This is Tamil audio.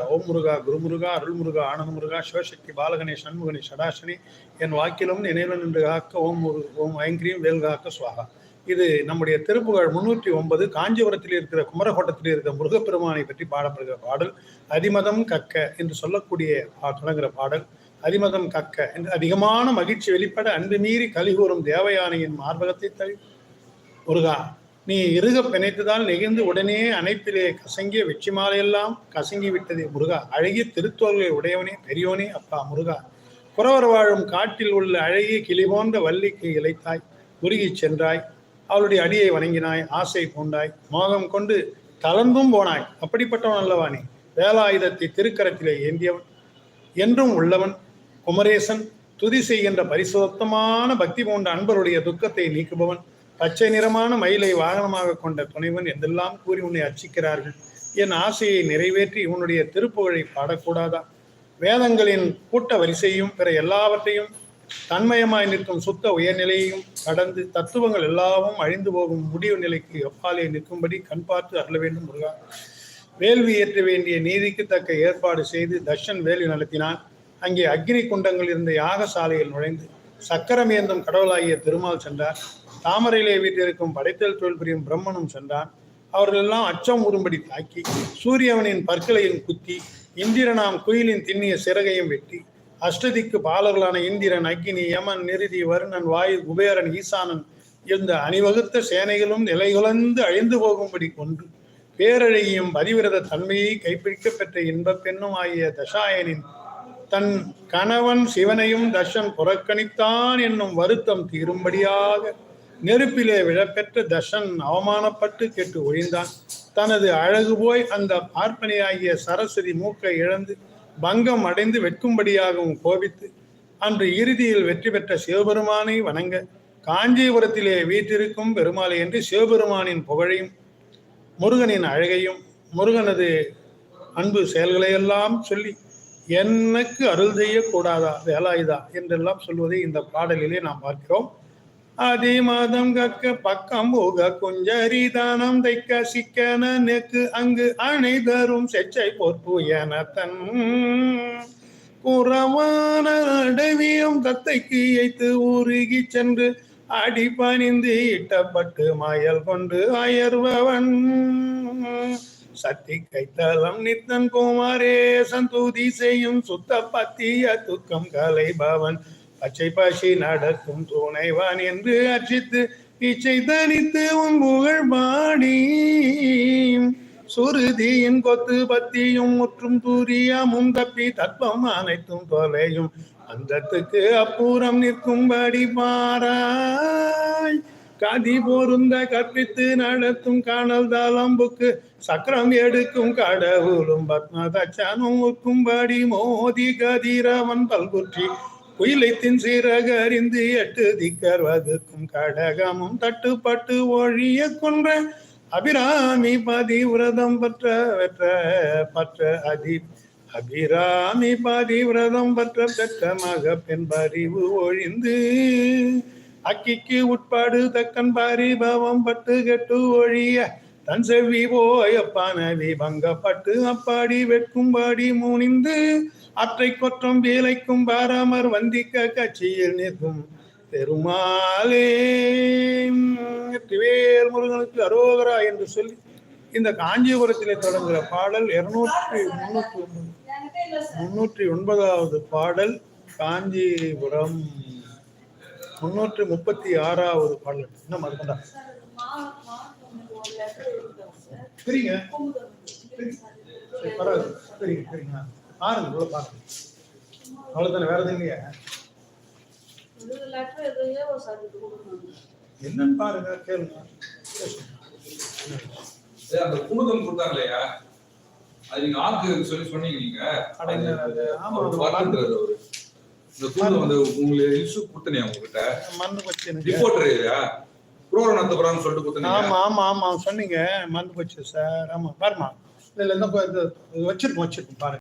ஓம் முருகா குருமுருகா அருள்முருகா ஆனந்த முருகா சிவசக்தி பாலகணே சண்முகனே சடாசனி என் வாக்கிலும் நினைவில் நின்று காக்க ஓம் முரு ஓம் ஐங்கிரியும் வேல் காக்க சுவாகா. இது நம்முடைய திருப்புகழ் முன்னூற்றி ஒன்பது காஞ்சிபுரத்தில் இருக்கிற குமரகோட்டத்தில் இருக்கிற முருகப்பெருமானை பற்றி பாடப்படுகிற பாடல் அதிமதம் கக்க என்று சொல்லக்கூடிய பா- தொடங்குகிற பாடல் அதிமதம் கக்க என்று அதிகமான மகிழ்ச்சி வெளிப்பட அன்பு மீறி கலிகூறும் தேவயானையின் மார்பகத்தை தழி முருகா நீ இருக பிணைத்ததால் நெகிழ்ந்து உடனே அனைத்திலே கசங்கிய வெற்றி மாலையெல்லாம் கசங்கி விட்டதே முருகா. அழகிய திருத்தோள்களை உடையவனே பெரியோனே அப்பா முருகா. குறவர் வாழும் காட்டில் உள்ள அழகிய கிளி போன்ற வள்ளிக்கு இழைத்தாய். உருகி சென்றாய். அவளுடைய அடியை வணங்கினாய். ஆசை பூண்டாய். மோகம் கொண்டு தளர்ந்தும் போனாய். அப்படிப்பட்டவன் அல்லவா நீ? வேலாயுதத்தை திருக்கரத்திலே ஏந்தியவன். என்றும் உள்ளவன் குமரேசன். துதி செய்கின்ற பரிசுத்தமான பக்தி போன்ற அன்பருடைய துக்கத்தை நீக்குபவன். பச்சை நிறமான மயிலை வாகனமாக கொண்ட துணைவன் எதெல்லாம் கூறி உன்னை அர்ச்சிக்கிறார்கள். என் ஆசையை நிறைவேற்றி இவனுடைய திருப்புகழை பாடக்கூடாதா? வேதங்களின் கூட்ட வரிசையும் பிற எல்லாவற்றையும் தன்மயமாய் நிற்கும் சுத்த உயர்நிலையையும் கடந்து தத்துவங்கள் எல்லாவும் அழிந்து போகும் முடிவு நிலைக்கு எப்பாலே நிற்கும்படி கண் பார்த்து அருள வேண்டும் முருகா. வேள்வி ஏற்ற வேண்டிய நீதிக்கு தக்க ஏற்பாடு செய்து தர்ஷன் வேள்வி நடத்தினான். அங்கே அக்னி குண்டங்கள் இருந்த யாகசாலையில் நுழைந்து சக்கரம் ஏந்தும் கடவுளாகிய திருமால் சென்றார். தாமரையிலே வீட்டிருக்கும் படைத்தல் தொழில் புரியும் பிரம்மனும் சென்றான். அவர்கள் எல்லாம் அச்சம் உறும்படி தாக்கி சூரியவனின் பற்களையும் குத்தி இந்திரனாம் குயிலின் திண்ணிய சிறகையும் வெட்டி அஷ்டதிக்கு பாலர்களான இந்திரன் அக்கினி யமன் நிருதி வருணன் வாயு குபேரன் ஈசானன் இருந்த அணிவகுத்த சேனைகளும் நிலைகுலந்து அழிந்து போகும்படி கொன்று பேரழகியும் பதிவிரத தன்மையை கைப்பிடிக்க பெற்ற இன்பப் பெண்ணும் ஆகிய தசாயனின் தன் கணவன் சிவனையும் தர்ஷன் புறக்கணித்தான் என்னும் வருத்தம் தீரும்படியாக நெருப்பிலே விழப்பெற்ற தர்ஷன் அவமானப்பட்டு கெட்டு ஒழிந்தான். தனது அழகு போய் அந்த பார்ப்பனையாகிய சரஸ்வதி மூக்கை இழந்து பங்கம் அடைந்து வெட்கும்படியாகவும் கோபித்து அன்று இறுதியில் வெற்றி பெற்ற சிவபெருமானை வணங்க காஞ்சிபுரத்திலே வீற்றிருக்கும் பெருமாளை என்று சிவபெருமானின் புகழையும் முருகனின் அழகையும் முருகனது அன்பு செயல்களையெல்லாம் சொல்லி எனக்கு அருள் செய்யக்கூடாதா? வேலாயுதா? என்றெல்லாம் சொல்வதை இந்த பாடலிலே நாம் பார்க்கிறோம். ஆதி மாதம் கக்க பக்கம் போக குஞ்சரிதானம் தைக்க சிக்கன நெக்கு அங்கு அணை தரும் செச்சை பொற்பு என தன் குறவான அடவியும் தத்தைக்கு வைத்து உருகி சென்று அடி பணிந்து இட்டப்பட்டு மயல் கொண்டு அயர்வவன் சத்தி கைத்தலம் நித்தன் குமாரே சந்தூதி செய்யும் சுத்த பத்திய துக்கம் கலைபவன் பச்சை பசி நடக்கும் துணைவான் என்று அர்ச்சித்து இச்சை தனித்து உன் புகழ் பாடி. சுருதியின் கொத்து பத்தியும் முற்றும் தூரியமும் தப்பி தத்வம் அனைத்தும் தொலையும். அந்தத்துக்கு அப்புறம் நிற்கும்படி பாராய் கதி பொருந்த கற்பித்து நடத்தும் காணல் தாளம்புக்கு சக்கரம் எடுக்கும் கடவுளும் பத்மதச்சனும் உற்கும்படி மோதி கதிரவன் பல்குற்றி குயிலைத்தின் சிறகறிந்து எட்டு திக்கர் வகுக்கும் கடகமும் தட்டுப்பட்டு ஒழிய கொன்ற அபிராமி பதிவிரதம் பற்ற வெற்ற பற்ற அதி அபிராமி பதிவிரதம் பற்ற பெற்ற மக பெண் பரிவு ஒழிந்து அக்கிக்கு உட்பாடு தக்கன் பரிபவம் பட்டு கெட்டு ஒழிய தன் செவ்வி போயப்பானவி பங்கப்பட்டு அப்பாடி வெட்கும்பாடி முனிந்து அற்றை கொற்றம் வேலைக்கும் பாராமர் வந்திக்க கட்சியில் நிற்கும் பெருமாளே. வெற்றிவேல் முருகனுக்கு அரோகரா என்று சொல்லி இந்த காஞ்சிபுரத்திலே தொடங்குகிற பாடல் இருநூற்றி முன்னூற்றி முன்னூற்றி ஒன்பதாவது பாடல் காஞ்சிபுரம். முன்னூற்றி முப்பத்தி ஆறாவது பாடல். என்ன மறக்கண்டா சரிங்க சரி, பரவாயில்ல. சரிங்க பாருங்க. இவ்வளோ பாருங்க அவ்வளோதானே வேற எதுவும் இல்லையா? என்னன்னு பாருங்க கேளுங்க. அந்த குமுதம் கொடுத்தாங்க இல்லையா அது நீங்க ஆக்கு சொல்லி சொன்னீங்க நீங்க. அது, ஆமா, இந்த குமுதம் வந்து உங்களுக்கு இஷ்யூ கொடுத்தனே உங்ககிட்ட? மறந்து போச்சு ரிப்போர்ட்டர் இல்லையா குரோர நடத்தப்படான்னு சொல்லிட்டு கொடுத்தனீங்க. ஆமா ஆமா ஆமா. சொன்னீங்க. மறந்து போச்சு சார் ஆமா பாருமா இல்ல இல்ல இந்த வச்சிருக்கோம் வச்சிருக்கோம். பாருங்க.